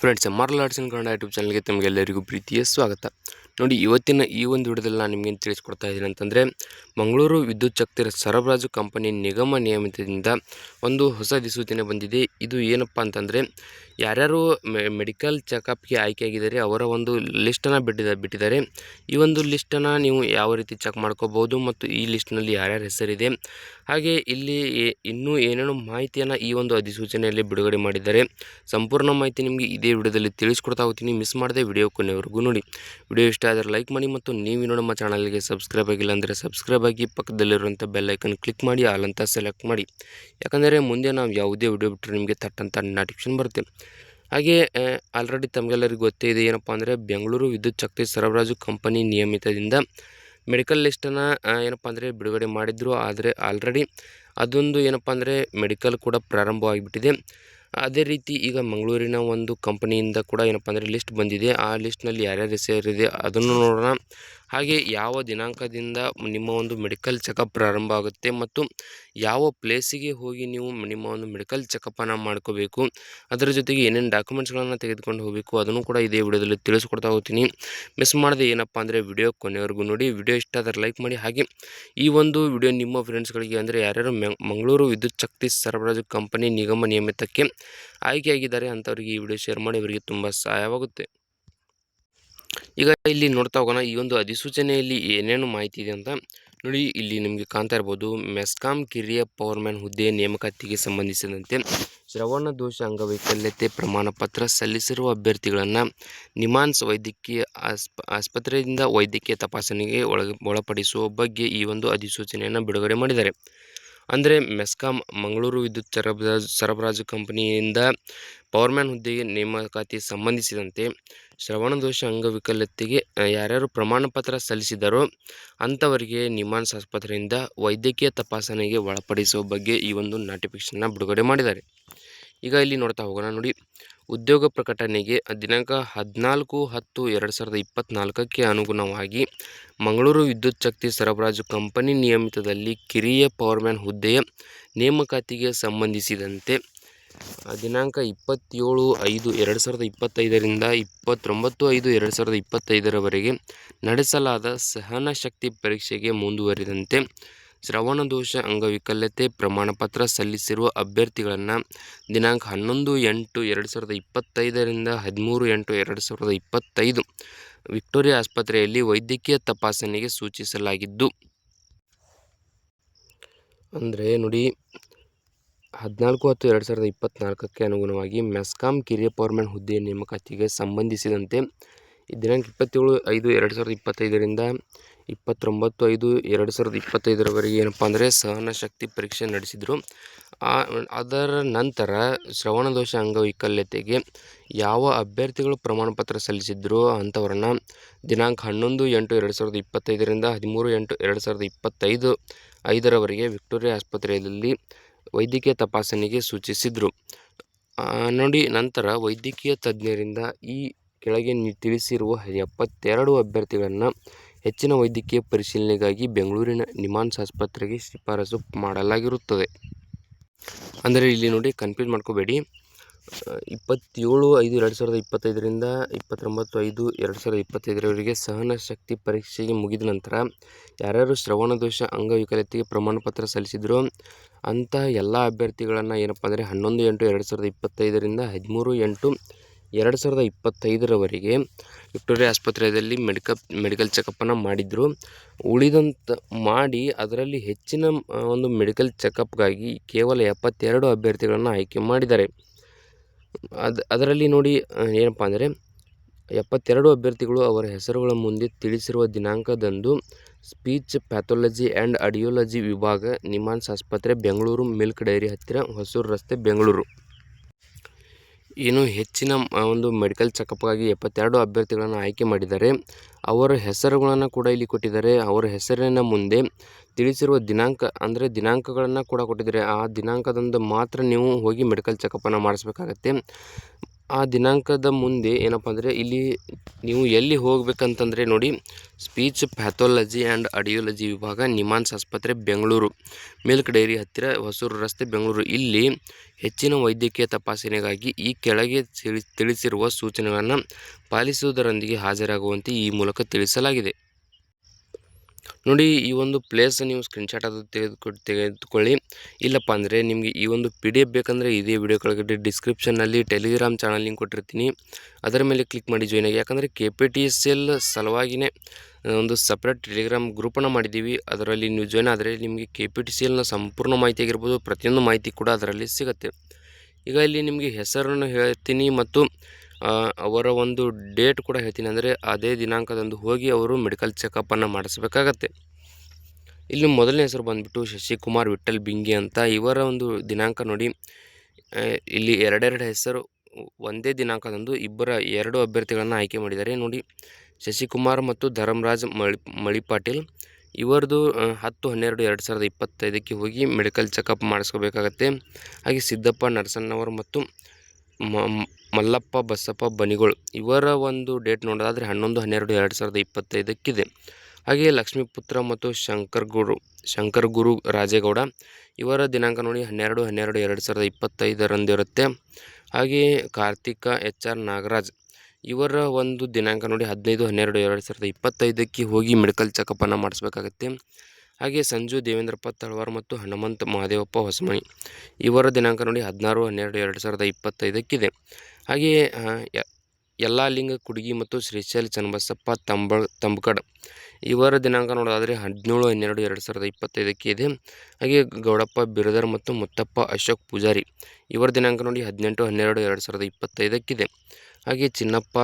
Friends mural arts in Kannada YouTube ಚಾನಲ್ಗೆ ತಮಗೆಲ್ಲರಿಗೂ ಪ್ರೀತಿಯ ಸ್ವಾಗತ. ನೋಡಿ, ಇವತ್ತಿನ ಈ ಒಂದು ವಿಡಿಯೋದಲ್ಲಿ ನಾನು ನಿಮಗೆ ತಿಳಿಸ್ಕೊಡ್ತಾ ಇದ್ದೀನಿ ಅಂತಂದರೆ, ಮಂಗಳೂರು ವಿದ್ಯುತ್ ಶಕ್ತಿ ಸರಬರಾಜು ಕಂಪನಿ ನಿಗಮ ನಿಯಮಿತದಿಂದ ಒಂದು ಹೊಸ ಅಧಿಸೂಚನೆ ಬಂದಿದೆ. ಇದು ಏನಪ್ಪ ಅಂತಂದರೆ, ಯಾರ್ಯಾರು ಮೆಡಿಕಲ್ ಚೆಕಪ್ಗೆ ಆಯ್ಕೆಯಾಗಿದ್ದಾರೆ, ಅವರ ಒಂದು ಲಿಸ್ಟನ್ನು ಬಿಟ್ಟಿದ, ಬಿಟ್ಟಿದ್ದಾರೆ. ಈ ಒಂದು ಲಿಸ್ಟನ್ನು ನೀವು ಯಾವ ರೀತಿ ಚೆಕ್ ಮಾಡ್ಕೋಬೋದು ಮತ್ತು ಈ ಲಿಸ್ಟ್ನಲ್ಲಿ ಯಾರ್ಯಾರ ಹೆಸರಿದೆ? ಹಾಗೆ ಇಲ್ಲಿ ಇನ್ನೂ ಏನೇನು ಮಾಹಿತಿಯನ್ನು ಈ ಒಂದು ಅಧಿಸೂಚನೆಯಲ್ಲಿ ಬಿಡುಗಡೆ ಮಾಡಿದ್ದಾರೆ. ಸಂಪೂರ್ಣ ಮಾಹಿತಿ ನಿಮಗೆ ಇದೇ ವಿಡಿಯೋದಲ್ಲಿ ತಿಳಿಸ್ಕೊಡ್ತಾ ಹೋಗ್ತೀನಿ. ಮಿಸ್ ಮಾಡದೆ ವಿಡಿಯೋ ಕೊನೆವರೆಗೂ ನೋಡಿ. ವಿಡಿಯೋ ಇಷ್ಟ ಆದರೆ ಲೈಕ್ ಮಾಡಿ ಮತ್ತು ನೀವಿನ್ನೂ ನಮ್ಮ ಚಾನಲ್ಗೆ ಸಬ್ಸ್ಕ್ರೈಬ್ ಆಗಿಲ್ಲ ಅಂದರೆ ಸಬ್ಸ್ಕ್ರೈಬ್ ಆಗಿ ಪಕ್ಕದಲ್ಲಿರುವಂಥ ಬೆಲ್ಲೈಕನ್ ಕ್ಲಿಕ್ ಮಾಡಿ ಅಂತ ಸೆಲೆಕ್ಟ್ ಮಾಡಿ. ಯಾಕಂದರೆ ಮುಂದೆ ನಾವು ಯಾವುದೇ ವಿಡಿಯೋ ಬಿಟ್ಟರೆ ನಿಮಗೆ ತಟ್ಟಂಥ ನೋಟಿಫಿಕೇಶನ್ ಬರುತ್ತೆ. ಹಾಗೆ ಆಲ್ರೆಡಿ ತಮಗೆಲ್ಲರಿಗೂ ಗೊತ್ತೇ ಇದೆ ಏನಪ್ಪ ಅಂದರೆ ಬೆಂಗಳೂರು ವಿದ್ಯುತ್ ಶಕ್ತಿ ಸರಬರಾಜು ಕಂಪನಿ ನಿಯಮಿತದಿಂದ ಮೆಡಿಕಲ್ ಲಿಸ್ಟನ್ನು ಏನಪ್ಪ ಅಂದರೆ ಬಿಡುಗಡೆ ಮಾಡಿದ್ರು. ಆದರೆ ಆಲ್ರೆಡಿ ಅದೊಂದು ಏನಪ್ಪ ಅಂದರೆ ಮೆಡಿಕಲ್ ಕೂಡ ಪ್ರಾರಂಭವಾಗಿಬಿಟ್ಟಿದೆ. ಅದೇ ರೀತಿ ಈಗ ಮಂಗಳೂರಿನ ಒಂದು ಕಂಪನಿಯಿಂದ ಕೂಡ ಏನಪ್ಪ ಅಂದರೆ ಲಿಸ್ಟ್ ಬಂದಿದೆ. ಆ ಲಿಸ್ಟ್ನಲ್ಲಿ ಯಾರ್ಯಾರು ಹೆಸರಿದೆ ಅದನ್ನು ನೋಡೋಣ. ಹಾಗೆ ಯಾವ ದಿನಾಂಕದಿಂದ ನಿಮ್ಮ ಒಂದು ಮೆಡಿಕಲ್ ಚೆಕಪ್ ಪ್ರಾರಂಭ ಆಗುತ್ತೆ ಮತ್ತು ಯಾವ ಪ್ಲೇಸಿಗೆ ಹೋಗಿ ನೀವು ನಿಮ್ಮ ಒಂದು ಮೆಡಿಕಲ್ ಚೆಕಪ್ಪನ್ನು ಮಾಡ್ಕೋಬೇಕು, ಅದರ ಜೊತೆಗೆ ಏನೇನು ಡಾಕ್ಯುಮೆಂಟ್ಸ್ಗಳನ್ನು ತೆಗೆದುಕೊಂಡು ಹೋಗಬೇಕು ಅದನ್ನು ಕೂಡ ಇದೇ ವಿಡಿಯೋದಲ್ಲಿ ತಿಳಿಸ್ಕೊಡ್ತಾ ಹೋಗ್ತೀನಿ. ಮಿಸ್ ಮಾಡದೆ ಏನಪ್ಪ ಅಂದರೆ ವಿಡಿಯೋ ಕೊನೆವರೆಗೂ ನೋಡಿ, ವಿಡಿಯೋ ಇಷ್ಟ ಆದರೆ ಲೈಕ್ ಮಾಡಿ. ಹಾಗೆ ಈ ಒಂದು ವಿಡಿಯೋ ನಿಮ್ಮ ಫ್ರೆಂಡ್ಸ್ಗಳಿಗೆ ಅಂದರೆ ಯಾರ್ಯಾರು ಮಂಗಳೂರು ವಿದ್ಯುತ್ ಶಕ್ತಿ ಸರಬರಾಜು ಕಂಪನಿ ನಿಗಮ ನಿಯಮಿತಕ್ಕೆ ಆಯ್ಕೆಯಾಗಿದ್ದಾರೆ ಅಂಥವರಿಗೆ ಈ ವಿಡಿಯೋ ಶೇರ್ ಮಾಡಿ, ಅವರಿಗೆ ತುಂಬ ಸಹಾಯವಾಗುತ್ತೆ. ಈಗ ಇಲ್ಲಿ ನೋಡ್ತಾ ಹೋಗೋಣ, ಈ ಒಂದು ಅಧಿಸೂಚನೆಯಲ್ಲಿ ಏನೇನು ಮಾಹಿತಿ ಇದೆ ಅಂತ. ನೋಡಿ, ಇಲ್ಲಿ ನಿಮಗೆ ಕಾಣ್ತಾ ಇರ್ಬೋದು, ಮೆಸ್ಕಾಂ ಕಿರಿಯ ಪವರ್ಮ್ಯಾನ್ ಹುದ್ದೆ ನೇಮಕಾತಿಗೆ ಸಂಬಂಧಿಸಿದಂತೆ ಶ್ರವಣ ದೋಷ ಅಂಗವೈಕಲ್ಯತೆ ಪ್ರಮಾಣ ಪತ್ರ ಸಲ್ಲಿಸಿರುವ ಅಭ್ಯರ್ಥಿಗಳನ್ನು ನಿಮಾನ್ಸ್ ವೈದ್ಯಕೀಯ ಆಸ್ಪ, ಆಸ್ಪತ್ರೆಯಿಂದ ವೈದ್ಯಕೀಯ ತಪಾಸಣೆಗೆ ಒಳಗೆ, ಒಳಪಡಿಸುವ ಬಗ್ಗೆ ಈ ಒಂದು ಅಧಿಸೂಚನೆಯನ್ನು ಬಿಡುಗಡೆ ಮಾಡಿದ್ದಾರೆ. ಅಂದರೆ ಮೆಸ್ಕಾಂ ಮಂಗಳೂರು ವಿದ್ಯುತ್ ಸರಬರಾಜು ಸರಬರಾಜು ಕಂಪನಿಯಿಂದ ಪವರ್ಮ್ಯಾನ್ ಹುದ್ದೆಗೆ ನೇಮಕಾತಿ ಸಂಬಂಧಿಸಿದಂತೆ ಶ್ರವಣದೋಷ ಅಂಗವಿಕಲತೆಗೆ ಯಾರ್ಯಾರು ಪ್ರಮಾಣ ಪತ್ರ ಸಲ್ಲಿಸಿದರೋ ಅಂಥವರಿಗೆ ನಿಮಾನ್ಸ್ ಆಸ್ಪತ್ರೆಯಿಂದ ವೈದ್ಯಕೀಯ ತಪಾಸಣೆಗೆ ಒಳಪಡಿಸುವ ಬಗ್ಗೆ ಈ ಒಂದು ನೋಟಿಫಿಕೇಶನ್ನ ಬಿಡುಗಡೆ ಮಾಡಿದ್ದಾರೆ. ಈಗ ಇಲ್ಲಿ ನೋಡ್ತಾ ಹೋಗೋಣ, ನೋಡಿ. ಉದ್ಯೋಗ ಪ್ರಕಟಣೆಗೆ ದಿನಾಂಕ ಹದಿನಾಲ್ಕು ಹತ್ತು ಎರಡು ಸಾವಿರದ ಇಪ್ಪತ್ತ್ನಾಲ್ಕಕ್ಕೆ ಅನುಗುಣವಾಗಿ ಮಂಗಳೂರು ವಿದ್ಯುತ್ ಶಕ್ತಿ ಸರಬರಾಜು ಕಂಪನಿ ನಿಯಮಿತದಲ್ಲಿ ಕಿರಿಯ ಪವರ್ಮ್ಯಾನ್ ಹುದ್ದೆಯ ನೇಮಕಾತಿಗೆ ಸಂಬಂಧಿಸಿದಂತೆ ದಿನಾಂಕ ಇಪ್ಪತ್ತೇಳು ಐದು ಎರಡು ಸಾವಿರದ ಇಪ್ಪತ್ತೈದರಿಂದ ಇಪ್ಪತ್ತೊಂಬತ್ತು ಐದು ಎರಡು ಸಾವಿರದ ಇಪ್ಪತ್ತೈದರವರೆಗೆ ನಡೆಸಲಾದ ಸಹನಶಕ್ತಿ ಪರೀಕ್ಷೆಗೆ ಮುಂದುವರಿದಂತೆ ಶ್ರವಣದೋಷ ಅಂಗವಿಕಲತೆ ಪ್ರಮಾಣಪತ್ರ ಸಲ್ಲಿಸಿರುವ ಅಭ್ಯರ್ಥಿಗಳನ್ನು ದಿನಾಂಕ ಹನ್ನೊಂದು, ಎಂಟು, ಎರಡು ಸಾವಿರದ ಇಪ್ಪತ್ತೈದರಿಂದ ಹದಿಮೂರು, ಎಂಟು, ಎರಡು ಸಾವಿರದ ಇಪ್ಪತ್ತೈದು ವಿಕ್ಟೋರಿಯಾ ಆಸ್ಪತ್ರೆಯಲ್ಲಿ ವೈದ್ಯಕೀಯ ತಪಾಸಣೆಗೆ ಸೂಚಿಸಲಾಗಿದ್ದು, ಅಂದರೆ ನೋಡಿ, ಹದಿನಾಲ್ಕು ಹತ್ತು ಎರಡು ಸಾವಿರದ ಇಪ್ಪತ್ತ್ನಾಲ್ಕಕ್ಕೆ ಅನುಗುಣವಾಗಿ ಮೆಸ್ಕಾಂ ಕಿರಿಯ ಪವರ್ಮ್ಯಾನ್ ಹುದ್ದೆಯ ನೇಮಕಾತಿಗೆ ಸಂಬಂಧಿಸಿದಂತೆ ದಿನಾಂಕ ಇಪ್ಪತ್ತೇಳು ಐದು ಎರಡು ಸಾವಿರದ ಇಪ್ಪತ್ತೈದರಿಂದ ಇಪ್ಪತ್ತೊಂಬತ್ತು ಐದು ಎರಡು ಸಾವಿರದ ಇಪ್ಪತ್ತೈದರವರೆಗೆ ಏನಪ್ಪ ಅಂದರೆ ಸಹನ ಶಕ್ತಿ ಪರೀಕ್ಷೆ ನಡೆಸಿದರು. ಅದರ ನಂತರ ಶ್ರವಣದೋಷ ಅಂಗವೈಕಲ್ಯತೆಗೆ ಯಾವ ಅಭ್ಯರ್ಥಿಗಳು ಪ್ರಮಾಣಪತ್ರ ಸಲ್ಲಿಸಿದ್ರು ಅಂಥವ್ರನ್ನ ದಿನಾಂಕ ಹನ್ನೊಂದು ಎಂಟು ಎರಡು ಸಾವಿರದ ಇಪ್ಪತ್ತೈದರಿಂದ ಹದಿಮೂರು ಎಂಟು ಎರಡು ಸಾವಿರದ ಇಪ್ಪತ್ತೈದು ಐದರವರೆಗೆ ವಿಕ್ಟೋರಿಯಾ ಆಸ್ಪತ್ರೆಯಲ್ಲಿ ವೈದ್ಯಕೀಯ ತಪಾಸಣೆಗೆ ಸೂಚಿಸಿದರು. ನೋಡಿ, ನಂತರ ವೈದ್ಯಕೀಯ ತಜ್ಞರಿಂದ ಈ ಕೆಳಗೆ ತಿಳಿಸಿರುವ ಎಪ್ಪತ್ತೆರಡು ಅಭ್ಯರ್ಥಿಗಳನ್ನು ಹೆಚ್ಚಿನ ವೈದ್ಯಕೀಯ ಪರಿಶೀಲನೆಗಾಗಿ ಬೆಂಗಳೂರಿನ ನಿಮಾನ್ಸ್ ಆಸ್ಪತ್ರೆಗೆ ಶಿಫಾರಸು ಮಾಡಲಾಗಿರುತ್ತದೆ. ಅಂದರೆ ಇಲ್ಲಿ ನೋಡಿ ಕನ್ಫ್ಯೂಸ್ ಮಾಡ್ಕೋಬೇಡಿ. ಇಪ್ಪತ್ತೇಳು ಐದು ಎರಡು ಸಾವಿರದ ಇಪ್ಪತ್ತೈದರಿಂದ ಇಪ್ಪತ್ತೊಂಬತ್ತು ಐದು ಎರಡು ಸಾವಿರದ ಇಪ್ಪತ್ತೈದರವರೆಗೆ ಸಹನ ಶಕ್ತಿ ಪರೀಕ್ಷೆಗೆ ಮುಗಿದ ನಂತರ ಯಾರ್ಯಾರು ಶ್ರವಣದೋಷ ಅಂಗವಿಕಲತೆಗೆ ಪ್ರಮಾಣಪತ್ರ ಸಲ್ಲಿಸಿದ್ರು ಅಂತಹ ಎಲ್ಲ ಅಭ್ಯರ್ಥಿಗಳನ್ನು ಏನಪ್ಪ ಅಂದರೆ ಹನ್ನೊಂದು ಎಂಟು ಎರಡು ಸಾವಿರದ ಇಪ್ಪತ್ತೈದರಿಂದ ಹದಿಮೂರು ಎಂಟು ಎರಡು ಸಾವಿರದ ಇಪ್ಪತ್ತೈದರವರೆಗೆ ವಿಕ್ಟೋರಿಯಾ ಆಸ್ಪತ್ರೆಯಲ್ಲಿ ಮೆಡಿಕಪ್ ಮೆಡಿಕಲ್ ಚೆಕಪ್ಪನ್ನು ಮಾಡಿದರು. ಉಳಿದಂಥ ಮಾಡಿ ಅದರಲ್ಲಿ ಹೆಚ್ಚಿನ ಒಂದು ಮೆಡಿಕಲ್ ಚೆಕಪ್ಗಾಗಿ ಕೇವಲ ಎಪ್ಪತ್ತೆರಡು ಅಭ್ಯರ್ಥಿಗಳನ್ನು ಆಯ್ಕೆ ಮಾಡಿದ್ದಾರೆ. ಅದು, ಅದರಲ್ಲಿ ನೋಡಿ ಏನಪ್ಪ ಅಂದರೆ ಎಪ್ಪತ್ತೆರಡು ಅಭ್ಯರ್ಥಿಗಳು ಅವರ ಹೆಸರುಗಳ ಮುಂದೆ ತಿಳಿಸಿರುವ ದಿನಾಂಕದಂದು ಸ್ಪೀಚ್ ಪ್ಯಾಥೊಲಜಿ ಆ್ಯಂಡ್ ಅಡಿಯೋಲಜಿ ವಿಭಾಗ ನಿಮಾನ್ಸ್ ಆಸ್ಪತ್ರೆ, ಬೆಂಗಳೂರು, ಮಿಲ್ಕ್ ಡೈರಿ ಹತ್ತಿರ, ಹೊಸೂರು ರಸ್ತೆ, ಬೆಂಗಳೂರು. ಏನು ಹೆಚ್ಚಿನ ಒಂದು ಮೆಡಿಕಲ್ ಚೆಕಪ್ಗಾಗಿ ಎಪ್ಪತ್ತೆರಡು ಅಭ್ಯರ್ಥಿಗಳನ್ನು ಆಯ್ಕೆ ಮಾಡಿದ್ದಾರೆ. ಅವರ ಹೆಸರುಗಳನ್ನು ಕೂಡ ಇಲ್ಲಿ ಕೊಟ್ಟಿದ್ದಾರೆ. ಅವರ ಹೆಸರಿನ ಮುಂದೆ ತಿಳಿಸಿರುವ ದಿನಾಂಕ, ಅಂದರೆ ದಿನಾಂಕಗಳನ್ನು ಕೂಡ ಕೊಟ್ಟಿದ್ದಾರೆ. ಆ ದಿನಾಂಕದಂದು ಮಾತ್ರ ನೀವು ಹೋಗಿ ಮೆಡಿಕಲ್ ಚೆಕಪ್ಪನ್ನು ಮಾಡಿಸ್ಬೇಕಾಗತ್ತೆ. ಆ ದಿನಾಂಕದ ಮುಂದೆ ಏನಪ್ಪ ಅಂದರೆ ಇಲ್ಲಿ ನೀವು ಎಲ್ಲಿ ಹೋಗಬೇಕಂತಂದರೆ ನೋಡಿ ಸ್ಪೀಚ್ ಪ್ಯಾಥೋಲಜಿ ಆ್ಯಂಡ್ ಅಡಿಯೋಲಜಿ ವಿಭಾಗ ನಿಮಾನ್ಸ್ ಆಸ್ಪತ್ರೆ, ಬೆಂಗಳೂರು. ಮಿಲ್ಕ್ ಡೈರಿ ಹತ್ತಿರ ಹೊಸೂರು ರಸ್ತೆ, ಬೆಂಗಳೂರು. ಇಲ್ಲಿ ಹೆಚ್ಚಿನ ವೈದ್ಯಕೀಯ ತಪಾಸಣೆಗಾಗಿ ಈ ಕೆಳಗೆ ತಿಳಿ, ತಿಳಿಸಿರುವ ಸೂಚನೆಗಳನ್ನು ಪಾಲಿಸುವುದರೊಂದಿಗೆ ಹಾಜರಾಗುವಂತೆ ಈ ಮೂಲಕ ತಿಳಿಸಲಾಗಿದೆ. ನೋಡಿ, ಈ ಒಂದು ಪ್ಲೇಸ್ ನೀವು ಸ್ಕ್ರೀನ್ಶಾಟ್ ಅದು ತೆಗೆದುಕೊಂಡು, ತೆಗೆದುಕೊಳ್ಳಿ. ಇಲ್ಲಪ್ಪ ಅಂದರೆ ನಿಮಗೆ ಈ ಒಂದು ಪಿ ಡಿ ಎಫ್ ಬೇಕಂದರೆ ಇದೇ ವಿಡಿಯೋ ಕೆಳಗಡೆ ಡಿಸ್ಕ್ರಿಪ್ಷನ್ನಲ್ಲಿ ಟೆಲಿಗ್ರಾಮ್ ಚಾನಲ್ ಲಿಂಕ್ ಕೊಟ್ಟಿರ್ತೀನಿ. ಅದರ ಮೇಲೆ ಕ್ಲಿಕ್ ಮಾಡಿ ಜಾಯ್ನ್ ಆಗಿ. ಯಾಕಂದರೆ K P T S L ಸಲುವಾಗಿಯೇ ಒಂದು ಸಪ್ರೇಟ್ ಟೆಲಿಗ್ರಾಮ್ ಗ್ರೂಪನ್ನು ಮಾಡಿದ್ದೀವಿ. ಅದರಲ್ಲಿ ನೀವು ಜಾಯ್ನ್ ಆದರೆ ನಿಮಗೆ ಕೆ ಪಿ ಟಿ ಸಿ ಎಲ್ನ ಸಂಪೂರ್ಣ ಮಾಹಿತಿ ಆಗಿರ್ಬೋದು. ಪ್ರತಿಯೊಂದು ಮಾಹಿತಿ ಕೂಡ ಅದರಲ್ಲಿ ಸಿಗುತ್ತೆ. ಈಗ ಇಲ್ಲಿ ನಿಮಗೆ ಹೆಸರನ್ನು ಹೇಳ್ತೀನಿ ಮತ್ತು ಅವರ ಒಂದು ಡೇಟ್ ಕೂಡ ಹೇಳ್ತೀನಿ ಅಂದರೆ ಅದೇ ದಿನಾಂಕದಂದು ಹೋಗಿ ಅವರು ಮೆಡಿಕಲ್ ಚೆಕಪ್ಪನ್ನು ಮಾಡಿಸ್ಬೇಕಾಗತ್ತೆ. ಇಲ್ಲಿ ಮೊದಲನೇ ಹೆಸರು ಬಂದುಬಿಟ್ಟು ಶಶಿಕುಮಾರ್ ವಿಠಲ್ ಬಿಂಗಿ ಅಂತ. ಇವರ ಒಂದು ದಿನಾಂಕ ನೋಡಿ ಇಲ್ಲಿ ಎರಡೆರಡು ಹೆಸರು, ಒಂದೇ ದಿನಾಂಕದಂದು ಇಬ್ಬರ ಎರಡು ಅಭ್ಯರ್ಥಿಗಳನ್ನು ಆಯ್ಕೆ ಮಾಡಿದ್ದಾರೆ. ನೋಡಿ, ಶಶಿಕುಮಾರ್ ಮತ್ತು ಧರ್ಮರಾಜ್ ಮಳಿ, ಮಳಿಪಾಟೀಲ್, ಇವರದು ಹತ್ತು, ಹನ್ನೆರಡು, ಎರಡು ಸಾವಿರದ ಇಪ್ಪತ್ತೈದಕ್ಕೆ ಹೋಗಿ ಮೆಡಿಕಲ್ ಚೆಕಪ್ ಮಾಡಿಸ್ಕೋಬೇಕಾಗತ್ತೆ. ಹಾಗೆ ಸಿದ್ದಪ್ಪ ನರಸಣ್ಣವರು ಮತ್ತು ಮಲ್ಲಪ್ಪ, ಬಸಪ್ಪ, ಬನಿಗೋಳ್ ಇವರ ಒಂದು ಡೇಟ್ ನೋಡೋದಾದರೆ ಹನ್ನೊಂದು, ಹನ್ನೆರಡು, ಎರಡು ಸಾವಿರದ ಇಪ್ಪತ್ತೈದಕ್ಕಿದೆ. ಹಾಗೆಯೇ ಲಕ್ಷ್ಮೀಪುತ್ರ ಮತ್ತು ಶಂಕರ್ ಗುರು ಶಂಕರ್ ಗುರು ರಾಜೇಗೌಡ ಇವರ ದಿನಾಂಕ ನೋಡಿ ಹನ್ನೆರಡು ಹನ್ನೆರಡು, ಎರಡು ಸಾವಿರದ ಇಪ್ಪತ್ತೈದರಂದಿರುತ್ತೆ. ಹಾಗೆಯೇ ಕಾರ್ತಿಕ, ಎಚ್ ಆರ್ ನಾಗರಾಜ್ ಇವರ ಒಂದು ದಿನಾಂಕ ನೋಡಿ ಹದಿನೈದು, ಹನ್ನೆರಡು, ಎರಡು ಸಾವಿರದ ಇಪ್ಪತ್ತೈದಕ್ಕೆ ಹೋಗಿ ಮೆಡಿಕಲ್ ಚೆಕಪ್ಪನ್ನು ಮಾಡಿಸ್ಬೇಕಾಗತ್ತೆ. ಹಾಗೆ ಸಂಜು, ದೇವೇಂದ್ರಪ್ಪ, ತಳವಾರ್ ಮತ್ತು ಹನುಮಂತ, ಮಹಾದೇವಪ್ಪ ಹೊಸಮನಿ ಇವರ ದಿನಾಂಕ ನೋಡಿ ಹದಿನಾರು, ಹನ್ನೆರಡು, ಎರಡು ಸಾವಿರದ ಇಪ್ಪತ್ತೈದಕ್ಕಿದೆ. ಹಾಗೆಯೇ ಎಲ್ಲ ಲಿಂಗ ಕುಡುಗಿ ಮತ್ತು ಶ್ರೀಶೈಲ್ ಚನ್ನಬಸಪ್ಪ ತಂಬ ತಂಬಕಡ್. ಇವರ ದಿನಾಂಕ ನೋಡೋದಾದರೆ ಹದಿನೇಳು, ಹನ್ನೆರಡು, ಎರಡು ಸಾವಿರದ ಇಪ್ಪತ್ತೈದಕ್ಕೆ ಇದೆ ಹಾಗೆ ಗೌಡಪ್ಪ ಬಿರದರ್ ಮತ್ತು ಮುತ್ತಪ್ಪ, ಅಶೋಕ್ ಪೂಜಾರಿ. ಇವರ ದಿನಾಂಕ ನೋಡಿ ಹದಿನೆಂಟು, ಹನ್ನೆರಡು, ಎರಡು ಸಾವಿರದ ಇಪ್ಪತ್ತೈದಕ್ಕಿದೆ. ಹಾಗೆ ಚಿನ್ನಪ್ಪ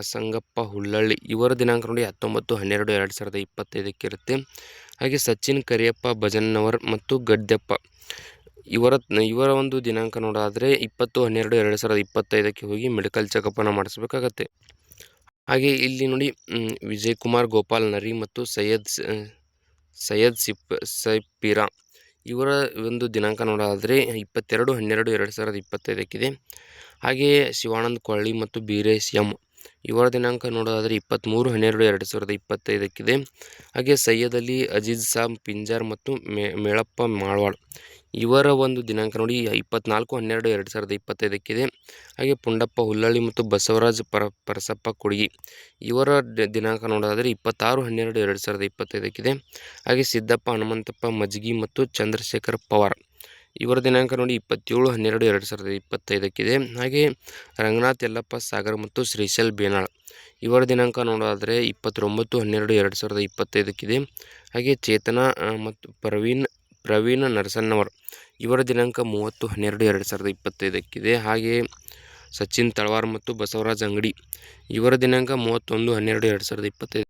ಅಸಂಗಪ್ಪ, ಹುಲ್ಲಳ್ಳಿ ಇವರ ದಿನಾಂಕ ನೋಡಿ ಹತ್ತೊಂಬತ್ತು, ಹನ್ನೆರಡು, ಎರಡು ಸಾವಿರದ ಇಪ್ಪತ್ತೈದಕ್ಕೆ ಇರುತ್ತೆ ಹಾಗೆ ಸಚಿನ್, ಕರಿಯಪ್ಪ, ಭಜನ್ನವರ್ ಮತ್ತು ಗಡ್ಡೆಪ್ಪ. ಇವರ ಇವರ ಒಂದು ದಿನಾಂಕ ನೋಡಾದರೆ ಇಪ್ಪತ್ತು, ಹನ್ನೆರಡು, ಎರಡು ಸಾವಿರದ ಇಪ್ಪತ್ತೈದಕ್ಕೆ ಹೋಗಿ ಮೆಡಿಕಲ್ ಚೆಕಪ್ಪನ್ನು ಮಾಡಿಸ್ಬೇಕಾಗತ್ತೆ. ಹಾಗೆ ಇಲ್ಲಿ ನೋಡಿ ವಿಜಯ್ ಕುಮಾರ್ ಗೋಪಾಲ್ ನರಿ ಮತ್ತು ಸೈಯದ್ ಸೈಯದ್ ಸಿಪ್ ಸೈಪಿರಾ ಇವರ ಒಂದು ದಿನಾಂಕ ನೋಡೋದಾದರೆ ಇಪ್ಪತ್ತೆರಡು, ಹನ್ನೆರಡು, ಎರಡು ಸಾವಿರದ ಇಪ್ಪತ್ತೈದಕ್ಕಿದೆ. ಹಾಗೆಯೇ ಶಿವಾನಂದ್ ಕೊಳ್ಳಿ ಮತ್ತು ಬೀರೇಶ್ ಎಂ. ಇವರ ದಿನಾಂಕ ನೋಡೋದಾದರೆ ಇಪ್ಪತ್ತ್ಮೂರು ಹನ್ನೆರಡು, ಎರಡು ಸಾವಿರದ ಇಪ್ಪತ್ತೈದಕ್ಕಿದೆ. ಹಾಗೆ ಸೈಯದ್ ಅಲಿ ಅಜೀಜ್ ಸಾಬ್, ಪಿಂಜಾರ್ ಮತ್ತು ಮೇಳಪ್ಪ ಮಾಳ್ವಾಳ್. ಇವರ ಒಂದು ದಿನಾಂಕ ನೋಡಿ ಇಪ್ಪತ್ನಾಲ್ಕು, ಹನ್ನೆರಡು, ಎರಡು ಸಾವಿರದ ಇಪ್ಪತ್ತೈದಕ್ಕಿದೆ. ಹಾಗೆ ಪುಂಡಪ್ಪ ಹುಲ್ಲಳ್ಳಿ ಮತ್ತು ಬಸವರಾಜ್ ಪರ, ಪರಸಪ್ಪ ಕುಡುಗಿ. ಇವರ ದಿನಾಂಕ ನೋಡೋದಾದರೆ ಇಪ್ಪತ್ತಾರು, ಹನ್ನೆರಡು, ಎರಡು ಸಾವಿರದ ಇಪ್ಪತ್ತೈದಕ್ಕಿದೆ. ಹಾಗೆ ಸಿದ್ದಪ್ಪ, ಹನುಮಂತಪ್ಪ, ಮಜ್ಗಿ ಮತ್ತು ಚಂದ್ರಶೇಖರ್ ಪವಾರ್. ಇವರ ದಿನಾಂಕ ನೋಡಿ ಇಪ್ಪತ್ತೇಳು, ಹನ್ನೆರಡು, ಎರಡು ಸಾವಿರದ ಇಪ್ಪತ್ತೈದಕ್ಕಿದೆ. ಹಾಗೆ ರಂಗನಾಥ್ ಯಲ್ಲಪ್ಪ ಸಾಗರ್ ಮತ್ತು ಶ್ರೀಶೈಲ್ ಬೇನಾಳ್ ಇವರ ದಿನಾಂಕ ನೋಡೋದಾದರೆ ಇಪ್ಪತ್ತೊಂಬತ್ತು, ಹನ್ನೆರಡು, ಎರಡು ಸಾವಿರದ ಇಪ್ಪತ್ತೈದಕ್ಕಿದೆ. ಹಾಗೆ ಚೇತನ ಮತ್ತು ಪ್ರವೀಣ್ ಪ್ರವೀಣ್ ನರಸನ್ನವರ್ ಇವರ ದಿನಾಂಕ ಮೂವತ್ತು, ಹನ್ನೆರಡು, ಎರಡು ಸಾವಿರದ ಇಪ್ಪತ್ತೈದಕ್ಕಿದೆ. ಹಾಗೆ ಸಚಿನ್ ತಳವಾರ್ ಮತ್ತು ಬಸವರಾಜ್ ಅಂಗಡಿ ಇವರ ದಿನಾಂಕ ಮೂವತ್ತೊಂದು, ಹನ್ನೆರಡು, ಎರಡು ಸಾವಿರದ ಇಪ್ಪತ್ತೈದು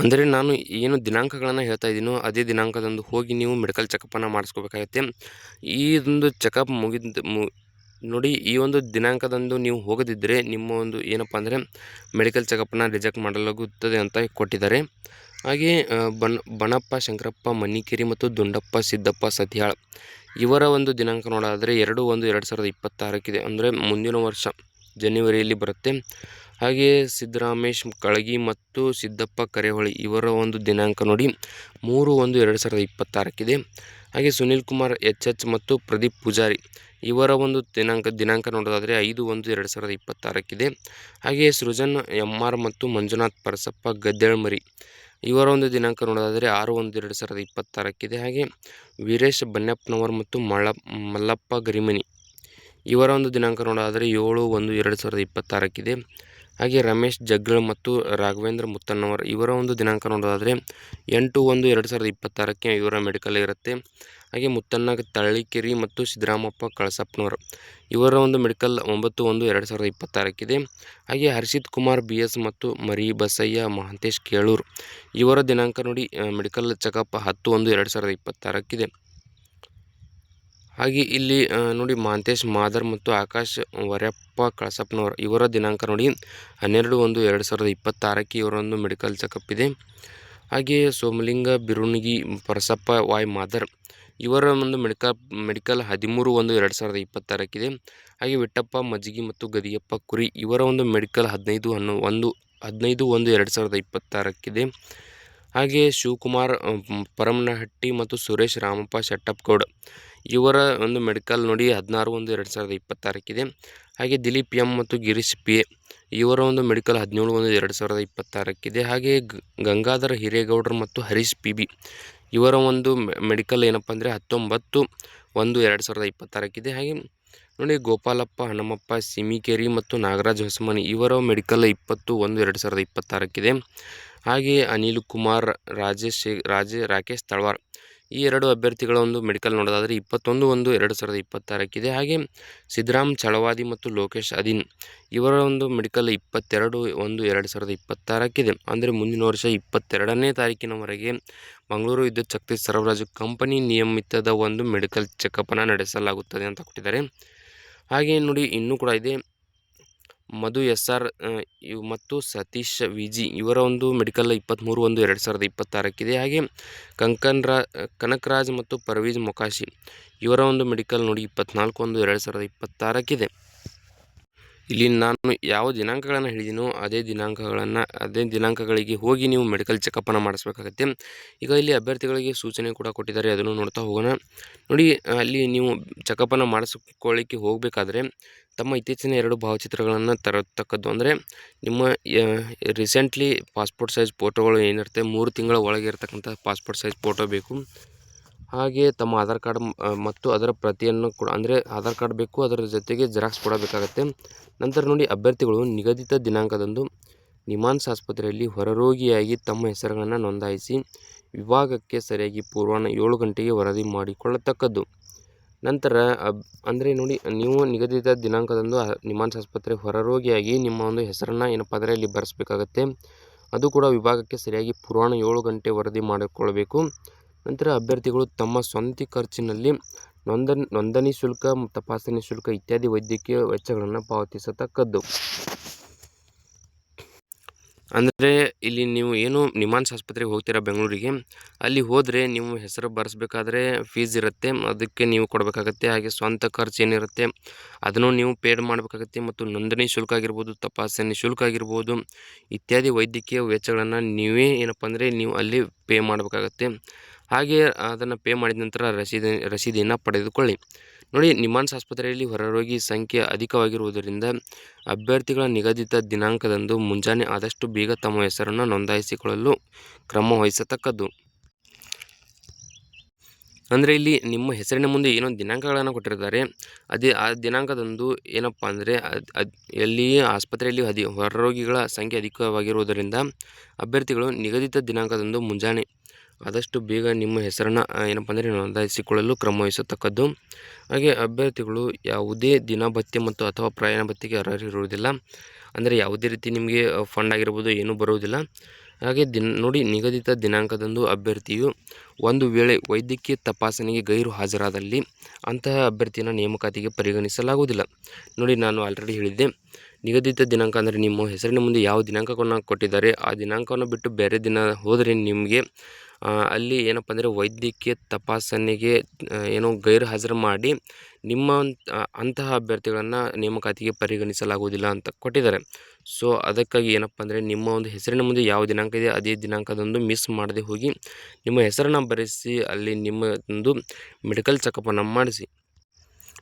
ಅಂದರೆ ನಾನು ಏನು ದಿನಾಂಕಗಳನ್ನು ಹೇಳ್ತಾ ಇದ್ದೀನೋ ಅದೇ ದಿನಾಂಕದಂದು ಹೋಗಿ ನೀವು ಮೆಡಿಕಲ್ ಚೆಕಪ್ಪನ್ನು ಮಾಡಿಸ್ಕೋಬೇಕಾಗತ್ತೆ. ಈ ಒಂದು ಚೆಕಪ್ ಮುಗಿದ ಮು ನೋಡಿ ಈ ಒಂದು ದಿನಾಂಕದಂದು ನೀವು ಹೋಗದಿದ್ದರೆ ನಿಮ್ಮ ಒಂದು ಏನಪ್ಪ ಅಂದರೆ ಮೆಡಿಕಲ್ ಚೆಕಪ್ಪನ್ನು ರಿಜೆಕ್ಟ್ ಮಾಡಲಾಗುತ್ತದೆ ಅಂತ ಕೊಟ್ಟಿದ್ದಾರೆ. ಹಾಗೆ ಬನ್ ಬಣಪ್ಪ ಶಂಕರಪ್ಪ, ಮನ್ನಿಕೇರಿ ಮತ್ತು ದುಂಡಪ್ಪ, ಸಿದ್ದಪ್ಪ, ಸತ್ಯಾಳ್ ಇವರ ಒಂದು ದಿನಾಂಕ ನೋಡೋದಾದರೆ ಎರಡು ಒಂದು ಎರಡು ಸಾವಿರದ ಇಪ್ಪತ್ತಾರಕ್ಕಿದೆ. ಅಂದರೆ ಮುಂದಿನ ವರ್ಷ. ಜನವರಿಯಲ್ಲಿ ಬರುತ್ತೆ. ಹಾಗೆಯೇ ಸಿದ್ದರಾಮೇಶ್, ಕಳಗಿ ಮತ್ತು ಸಿದ್ದಪ್ಪ ಕರೆಹೊಳಿ ಇವರ ಒಂದು ದಿನಾಂಕ ನೋಡಿ ಮೂರು ಒಂದು ಎರಡು ಸಾವಿರದ ಇಪ್ಪತ್ತಾರಕ್ಕಿದೆ. ಹಾಗೆ ಸುನಿಲ್ ಕುಮಾರ್, ಎಚ್ ಎಚ್ ಮತ್ತು ಪ್ರದೀಪ್ ಪೂಜಾರಿ ಇವರ ಒಂದು ದಿನಾಂಕ ದಿನಾಂಕ ನೋಡೋದಾದರೆ ಐದು ಒಂದು ಎರಡು ಸಾವಿರದ ಇಪ್ಪತ್ತಾರಕ್ಕಿದೆ. ಹಾಗೆಯೇ ಸೃಜನ್ ಎಂ ಆರ್ ಮತ್ತು ಮಂಜುನಾಥ್ ಪರಸಪ್ಪ ಗದ್ದೆಳ್ಮರಿ ಇವರ ಒಂದು ದಿನಾಂಕ ನೋಡೋದಾದರೆ ಆರು ಒಂದು ಎರಡು ಸಾವಿರದ ಇಪ್ಪತ್ತಾರಕ್ಕಿದೆ. ಹಾಗೆ ವೀರೇಶ್ ಬನ್ನಪ್ಪನವರ್ ಮತ್ತು ಮಳ, ಮಲ್ಲಪ್ಪ ಗರಿಮನಿ ಇವರ ಒಂದು ದಿನಾಂಕ ನೋಡೋದಾದರೆ ಏಳು ಒಂದು ಎರಡು ಸಾವಿರದ ಇಪ್ಪತ್ತಾರಕ್ಕಿದೆ. ಹಾಗೆ ರಮೇಶ್ ಜಗ್ಗಳ್ ಮತ್ತು ರಾಘವೇಂದ್ರ ಮುತ್ತಣ್ಣವರ್ ಇವರ ಒಂದು ದಿನಾಂಕ ನೋಡೋದಾದರೆ ಎಂಟು ಒಂದು ಎರಡು ಸಾವಿರದ ಇಪ್ಪತ್ತಾರಕ್ಕೆ ಇವರ ಮೆಡಿಕಲ್ ಇರುತ್ತೆ. ಹಾಗೆ ಮುತ್ತಣ್ಣ, ತಳ್ಳಿಕೆರಿ ಮತ್ತು ಸಿದ್ದರಾಮಪ್ಪ ಕಳಸಪ್ಪನವರು ಇವರ ಒಂದು ಮೆಡಿಕಲ್ ಒಂಬತ್ತು ಒಂದು ಎರಡು ಸಾವಿರದ ಇಪ್ಪತ್ತಾರಕ್ಕಿದೆ. ಹಾಗೆ ಹರ್ಷಿತ್ ಕುಮಾರ್, ಬಿ ಎಸ್ ಮತ್ತು ಮರಿ ಬಸಯ್ಯ ಮಹಂತೇಶ್ ಕೇಳೂರು ಇವರ ದಿನಾಂಕ ನೋಡಿ, ಮೆಡಿಕಲ್ ಚೆಕಪ್ ಹತ್ತು ಒಂದು ಎರಡು ಸಾವಿರದ ಇಪ್ಪತ್ತಾರಕ್ಕಿದೆ. ಹಾಗೆ ಇಲ್ಲಿ ನೋಡಿ ಮಾಂತೇಶ್, ಮಾದರ್ ಮತ್ತು ಆಕಾಶ್ ವರ್ಯಪ್ಪ ಕಳಸಪ್ಪನವರ ಇವರ ದಿನಾಂಕ ನೋಡಿ. ಹನ್ನೆರಡು ಒಂದು ಎರಡು ಸಾವಿರದ ಇಪ್ಪತ್ತಾರಕ್ಕೆ ಇವರೊಂದು ಮೆಡಿಕಲ್ ಚೆಕಪ್ ಇದೆ. ಹಾಗೆ ಸೋಮಲಿಂಗ, ಬಿರುಣಿಗಿ, ಪರಸಪ್ಪ, ವಾಯ್ ಮಾದರ್ ಇವರ ಒಂದು ಮೆಡಿಕಲ್ ಮೆಡಿಕಲ್ ಹದಿಮೂರು ಒಂದು ಎರಡು ಸಾವಿರದ ಇಪ್ಪತ್ತಾರಕ್ಕಿದೆ. ಹಾಗೆ ವಿಟ್ಟಪ್ಪ, ಮಜ್ಜಿಗಿ ಮತ್ತು ಗದಿಯಪ್ಪ ಕುರಿ ಇವರ ಒಂದು ಮೆಡಿಕಲ್ ಹದಿನೈದು ಹನ್ನೊ, ಒಂದು, ಹದಿನೈದು ಒಂದು ಎರಡು ಸಾವಿರದ ಇಪ್ಪತ್ತಾರಕ್ಕಿದೆ. ಹಾಗೆ ಶಿವಕುಮಾರ್ ಪರಮನಹಟ್ಟಿ ಮತ್ತು ಸುರೇಶ್ ರಾಮಪ್ಪ ಶೆಟ್ಟಪ್ಪಗೌಡ ಇವರ ಒಂದು ಮೆಡಿಕಲ್ ನೋಡಿ ಹದಿನಾರು ಒಂದು ಎರಡು ಸಾವಿರದ ಇಪ್ಪತ್ತಾರಕ್ಕಿದೆ ಹಾಗೆ ದಿಲೀಪ್ ಎಂ ಮತ್ತು ಗಿರೀಶ್ ಪಿ ಎ ಇವರ ಒಂದು ಮೆಡಿಕಲ್ ಹದಿನೇಳು ಒಂದು ಎರಡು ಸಾವಿರದ ಇಪ್ಪತ್ತಾರಕ್ಕಿದೆ ಹಾಗೆ ಗಂಗಾಧರ ಹಿರೇಗೌಡರು ಮತ್ತು ಹರೀಶ್ ಪಿ ಬಿ ಇವರ ಒಂದು ಮೆಡಿಕಲ್ ಏನಪ್ಪ ಅಂದರೆ ಹತ್ತೊಂಬತ್ತು ಒಂದು ಎರಡು ಸಾವಿರದ ಇಪ್ಪತ್ತಾರಕ್ಕಿದೆ ಹಾಗೆ ನೋಡಿ ಗೋಪಾಲಪ್ಪ, ಹನುಮಪ್ಪ, ಸಿಮಿಕೇರಿ ಮತ್ತು ನಾಗರಾಜ್ ಹೊಸಮನಿ ಇವರ ಮೆಡಿಕಲ್ ಇಪ್ಪತ್ತು ಒಂದು ಎರಡು ಸಾವಿರದ ಇಪ್ಪತ್ತಾರಕ್ಕಿದೆ ಹಾಗೆ ಅನಿಲ್ ಕುಮಾರ್, ರಾಜೇಶ್ ರಾಜೇ, ರಾಕೇಶ್ ತಳ್ವಾರ್ ಈ ಎರಡು ಅಭ್ಯರ್ಥಿಗಳ ಒಂದು ಮೆಡಿಕಲ್ ನೋಡೋದಾದರೆ ಇಪ್ಪತ್ತೊಂದು ಒಂದು ಎರಡು ಸಾವಿರದ ಇಪ್ಪತ್ತಾರಕ್ಕಿದೆ. ಹಾಗೆ ಸಿದ್ದರಾಮ್ ಚಳವಾದಿ ಮತ್ತು ಲೋಕೇಶ್ ಅದಿನ್ ಇವರ ಒಂದು ಮೆಡಿಕಲ್ ಇಪ್ಪತ್ತೆರಡು ಒಂದು ಎರಡು ಸಾವಿರದ ಇಪ್ಪತ್ತಾರಕ್ಕಿದೆ. ಅಂದರೆ ಮುಂದಿನ ವರ್ಷ ಇಪ್ಪತ್ತೆರಡನೇ ತಾರೀಕಿನವರೆಗೆ ಮಂಗಳೂರು ವಿದ್ಯುತ್ ಶಕ್ತಿ ಸರಬರಾಜು ಕಂಪನಿ ನಿಯಮಿತದ ಒಂದು ಮೆಡಿಕಲ್ ಚೆಕಪ್ಪನ್ನು ನಡೆಸಲಾಗುತ್ತದೆ ಅಂತ ಕೊಟ್ಟಿದ್ದಾರೆ. ಹಾಗೆ ನೋಡಿ ಇನ್ನೂ ಕೂಡ ಇದೆ. ಮಧು, ಎಸ್ ಆರ್ ಮತ್ತು ಸತೀಶ್, ವಿ ಜಿ ಇವರ ಒಂದು ಮೆಡಿಕಲ್ ಇಪ್ಪತ್ತ್ಮೂರು ಒಂದು ಎರಡು ಸಾವಿರದ ಇಪ್ಪತ್ತಾರಕ್ಕಿದೆ. ಹಾಗೆ ಕಂಕನ್ ರಾ ಕನಕರಾಜ್ ಮತ್ತು ಪರ್ವೀಜ್ ಮೊಕಾಶಿ ಇವರ ಒಂದು ಮೆಡಿಕಲ್ ನೋಡಿ ಇಪ್ಪತ್ತ್ನಾಲ್ಕು ಒಂದು ಎರಡು ಸಾವಿರದ ಇಪ್ಪತ್ತಾರಕ್ಕಿದೆ. ಇಲ್ಲಿ ನಾನು ಯಾವ ದಿನಾಂಕಗಳನ್ನು ಹೇಳಿದ್ದೀನೋ ಅದೇ ದಿನಾಂಕಗಳನ್ನು, ಅದೇ ದಿನಾಂಕಗಳಿಗೆ ಹೋಗಿ ನೀವು ಮೆಡಿಕಲ್ ಚೆಕಪ್ಪನ್ನು ಮಾಡಿಸ್ಬೇಕಾಗತ್ತೆ. ಈಗ ಇಲ್ಲಿ ಅಭ್ಯರ್ಥಿಗಳಿಗೆ ಸೂಚನೆ ಕೂಡ ಕೊಟ್ಟಿದ್ದಾರೆ, ಅದನ್ನು ನೋಡ್ತಾ ಹೋಗೋಣ. ನೋಡಿ, ಅಲ್ಲಿ ನೀವು ಚೆಕಪ್ಪನ್ನು ಮಾಡಿಸ್ಕೊಳ್ಳಿಕ್ಕೆ ಹೋಗಬೇಕಾದ್ರೆ ತಮ್ಮ ಇತ್ತೀಚಿನ ಎರಡು ಭಾವಚಿತ್ರಗಳನ್ನು ತರತಕ್ಕದ್ದು ಅಂದರೆ, ನಿಮ್ಮ ರೀಸೆಂಟ್ಲಿ ಪಾಸ್ಪೋರ್ಟ್ ಸೈಜ್ ಫೋಟೋಗಳು ಏನಿರುತ್ತೆ, ಮೂರು ತಿಂಗಳ ಒಳಗೆ ಇರತಕ್ಕಂಥ ಪಾಸ್ಪೋರ್ಟ್ ಸೈಜ್ ಫೋಟೋ ಬೇಕು. ಹಾಗೆ ತಮ್ಮ ಆಧಾರ್ ಕಾರ್ಡ್ ಮತ್ತು ಅದರ ಪ್ರತಿಯನ್ನು ಕೂಡ, ಅಂದರೆ ಆಧಾರ್ ಕಾರ್ಡ್ ಬೇಕು, ಅದರ ಜೊತೆಗೆ ಜೆರಾಕ್ಸ್ ಕೂಡ ಬೇಕಾಗುತ್ತೆ. ನಂತರ ನೋಡಿ ಅಭ್ಯರ್ಥಿಗಳು ನಿಗದಿತ ದಿನಾಂಕದಂದು ನಿಮಾನ್ಸ್ ಆಸ್ಪತ್ರೆಯಲ್ಲಿ ಹೊರರೋಗಿಯಾಗಿ ತಮ್ಮ ಹೆಸರುಗಳನ್ನು ನೋಂದಾಯಿಸಿ ವಿಭಾಗಕ್ಕೆ ಸರಿಯಾಗಿ ಪೂರ್ವಾಹ್ನ ಏಳು ಗಂಟೆಗೆ ವರದಿ ಮಾಡಿಕೊಳ್ಳತಕ್ಕದ್ದು. ನಂತರ, ಅಬ್, ಅಂದರೆ ನೋಡಿ, ನೀವು ನಿಗದಿತ ದಿನಾಂಕದಂದು ನಿಮಾನ್ಸ್ ಆಸ್ಪತ್ರೆ ಹೊರರೋಗಿಯಾಗಿ ನಿಮ್ಮ ಒಂದು ಹೆಸರನ್ನು ಏನಪ್ಪ ಅಂದರೆ ಇಲ್ಲಿ ಬರೆಸಬೇಕಾಗತ್ತೆ. ಅದು ಕೂಡ ವಿಭಾಗಕ್ಕೆ ಸರಿಯಾಗಿ ಪುರಾಣ ಏಳು ಗಂಟೆ ವರದಿ ಮಾಡಿಕೊಳ್ಬೇಕು ನಂತರ ಅಭ್ಯರ್ಥಿಗಳು ತಮ್ಮ ಸ್ವಂತ ಖರ್ಚಿನಲ್ಲಿ ನೋಂದಣಿ ನೋಂದಣಿ ಶುಲ್ಕ, ತಪಾಸಣೆ ಶುಲ್ಕ ಇತ್ಯಾದಿ ವೈದ್ಯಕೀಯ ವೆಚ್ಚಗಳನ್ನು ಪಾವತಿಸತಕ್ಕದ್ದು. ಅಂದರೆ ಇಲ್ಲಿ ನೀವು ಏನು ನಿಮಾನ್ಸ್ ಆಸ್ಪತ್ರೆಗೆ ಹೋಗ್ತೀರಾ ಬೆಂಗಳೂರಿಗೆ, ಅಲ್ಲಿ ಹೋದರೆ ನೀವು ಹೆಸರು ಬರೆಸ್ಬೇಕಾದ್ರೆ ಫೀಸ್ ಇರುತ್ತೆ, ಅದಕ್ಕೆ ನೀವು ಕೊಡಬೇಕಾಗತ್ತೆ, ಹಾಗೆ ಸ್ವಂತ ಖರ್ಚು ಏನಿರುತ್ತೆ, ಅದನ್ನು ನೀವು ಪೇಡ್ ಮಾಡಬೇಕಾಗತ್ತೆ, ಮತ್ತು ನೋಂದಣಿ ಶುಲ್ಕ ಆಗಿರ್ಬೋದು, ತಪಾಸಣೆ ಶುಲ್ಕ ಆಗಿರ್ಬೋದು, ಇತ್ಯಾದಿ ವೈದ್ಯಕೀಯ ವೆಚ್ಚಗಳನ್ನು ನೀವೇ ಏನಪ್ಪ ಅಂದರೆ ನೀವು ಅಲ್ಲಿ ಪೇ ಮಾಡಬೇಕಾಗತ್ತೆ. ಹಾಗೆ ಅದನ್ನು ಪೇ ಮಾಡಿದ ನಂತರ ರಸೀದಿ, ರಸೀದಿಯನ್ನು ಪಡೆದುಕೊಳ್ಳಿ. ನೋಡಿ ನಿಮಾನ್ಸ್ ಆಸ್ಪತ್ರೆಯಲ್ಲಿ ಹೊರರೋಗಿ ಸಂಖ್ಯೆ ಅಧಿಕವಾಗಿರುವುದರಿಂದ ಅಭ್ಯರ್ಥಿಗಳ ನಿಗದಿತ ದಿನಾಂಕದಂದು ಮುಂಜಾನೆ ಆದಷ್ಟು ಬೇಗ ತಮ್ಮ ಹೆಸರನ್ನು ನೋಂದಾಯಿಸಿಕೊಳ್ಳಲು ಕ್ರಮ ವಹಿಸತಕ್ಕದ್ದು. ಅಂದರೆ ಇಲ್ಲಿ ನಿಮ್ಮ ಹೆಸರಿನ ಮುಂದೆ ಏನೋ ದಿನಾಂಕಗಳನ್ನು ಕೊಟ್ಟಿರ್ತಾರೆ. ಅದೇ ಆ ದಿನಾಂಕದಂದು ಏನಪ್ಪ ಅಂದರೆ ಅದು ಎಲ್ಲಿ ಆಸ್ಪತ್ರೆಯಲ್ಲಿ ಅದಿ, ಹೊರರೋಗಿಗಳ ಸಂಖ್ಯೆ ಅಧಿಕವಾಗಿರುವುದರಿಂದ ಅಭ್ಯರ್ಥಿಗಳು ನಿಗದಿತ ದಿನಾಂಕದಂದು ಮುಂಜಾನೆ ಆದಷ್ಟು ಬೇಗ ನಿಮ್ಮ ಹೆಸರನ್ನು ಏನಪ್ಪ ಅಂದರೆ ನೋಂದಾಯಿಸಿಕೊಳ್ಳಲು ಕ್ರಮವಹಿಸತಕ್ಕದ್ದು ಹಾಗೆ ಅಭ್ಯರ್ಥಿಗಳು ಯಾವುದೇ ದಿನಭತ್ಯೆ ಮತ್ತು ಅಥವಾ ಪ್ರಯಾಣ ಭತ್ಯೆಗೆ ಅರ್ಹರಿರುವುದಿಲ್ಲ ಅಂದರೆ ಯಾವುದೇ ರೀತಿ ನಿಮಗೆ ಫಂಡ್ ಆಗಿರ್ಬೋದು, ಏನೂ ಬರುವುದಿಲ್ಲ. ಹಾಗೆ ದಿನ, ನೋಡಿ, ನಿಗದಿತ ದಿನಾಂಕದಂದು ಅಭ್ಯರ್ಥಿಯು ಒಂದು ವೇಳೆ ವೈದ್ಯಕೀಯ ತಪಾಸಣೆಗೆ ಗೈರು ಹಾಜರಾದಲ್ಲಿ ಅಂತಹ ಅಭ್ಯರ್ಥಿಯನ್ನು ನೇಮಕಾತಿಗೆ ಪರಿಗಣಿಸಲಾಗುವುದಿಲ್ಲ. ನೋಡಿ, ನಾನು ಆಲ್ರೆಡಿ ಹೇಳಿದ್ದೆ. ನಿಗದಿತ ದಿನಾಂಕ ಅಂದರೆ ನಿಮ್ಮ ಹೆಸರಿನ ಮುಂದೆ ಯಾವ ದಿನಾಂಕವನ್ನು ಕೊಟ್ಟಿದ್ದಾರೆ, ಆ ದಿನಾಂಕವನ್ನು ಬಿಟ್ಟು ಬೇರೆ ದಿನ ಹೋದರೆ ನಿಮಗೆ ಅಲ್ಲಿ ಏನಪ್ಪ ಅಂದರೆ ವೈದ್ಯಕೀಯ ತಪಾಸಣೆಗೆ ಏನೋ ಗೈರು ಹಾಜರು ಮಾಡಿ ನಿಮ್ಮ ಅಂತಹ ಅಭ್ಯರ್ಥಿಗಳನ್ನು ನೇಮಕಾತಿಗೆ ಪರಿಗಣಿಸಲಾಗುವುದಿಲ್ಲ ಅಂತ ಕೊಟ್ಟಿದ್ದಾರೆ. ಸೊ, ಅದಕ್ಕಾಗಿ ಏನಪ್ಪ ಅಂದರೆ ನಿಮ್ಮ ಒಂದು ಹೆಸರಿನ ಮುಂದೆ ಯಾವ ದಿನಾಂಕ ಇದೆ, ಅದೇ ದಿನಾಂಕದಂದು ಮಿಸ್ ಮಾಡದೆ ಹೋಗಿ ನಿಮ್ಮ ಹೆಸರನ್ನು ಬರೆಸಿ, ಅಲ್ಲಿ ನಿಮ್ಮ ಒಂದು ಮೆಡಿಕಲ್ ಚೆಕಪ್ಪನ್ನು ಮಾಡಿಸಿ.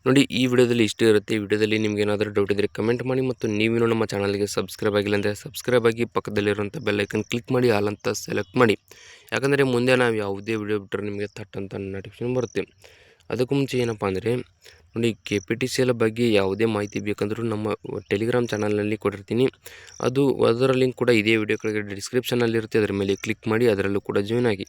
ನೋಡಿ, ಈ ವಿಡಿಯೋದಲ್ಲಿ ಇಷ್ಟೇ ಇರುತ್ತೆ. ಈ ವಿಡಿಯೋದಲ್ಲಿ ನಿಮ್ಗೆ ಏನಾದರೂ ಡೌಟ್ ಇದ್ದರೆ ಕಮೆಂಟ್ ಮಾಡಿ ಮತ್ತು ನೀವೇನು ನಮ್ಮ ಚಾನಲ್ಗೆ ಸಬ್ಸ್ಕ್ರೈಬ್ ಆಗಿಲ್ಲ ಅಂದರೆ ಸಬ್ಸ್ಕ್ರೈಬ್ ಆಗಿ ಪಕ್ಕದಲ್ಲಿರುವಂಥ ಬೆಲ್ಲೈಕನ್ ಕ್ಲಿಕ್ ಮಾಡಿ ಆಲ್ ಸೆಲೆಕ್ಟ್ ಮಾಡಿ. ಯಾಕಂದರೆ ಮುಂದೆ ನಾವು ಯಾವುದೇ ವಿಡಿಯೋ ಬಿಟ್ಟರೆ ನಿಮಗೆ ಥಟ್ ಅಂತ ನೋಟಿಫಿಕೇಶನ್ ಬರುತ್ತೆ. ಅದಕ್ಕೂ ಮುಂಚೆ ಏನಪ್ಪ ಅಂದರೆ, ನೋಡಿ K P T C L ಬಗ್ಗೆ ಯಾವುದೇ ಮಾಹಿತಿ ಬೇಕಂದರೂ ನಮ್ಮ ಟೆಲಿಗ್ರಾಮ್ ಚಾನಲ್ನಲ್ಲಿ ಕೊಟ್ಟಿರ್ತೀನಿ. ಅದು ಅದರ ಲಿಂಕ್ ಕೂಡ ಇದೇ ವಿಡಿಯೋ ಕೆಳಗೆ ಡಿಸ್ಕ್ರಿಪ್ಷನಲ್ಲಿರುತ್ತೆ ಅದರ ಮೇಲೆ ಕ್ಲಿಕ್ ಮಾಡಿ, ಅದರಲ್ಲೂ ಕೂಡ ಜಾಯ್ನ್ ಆಗಿ.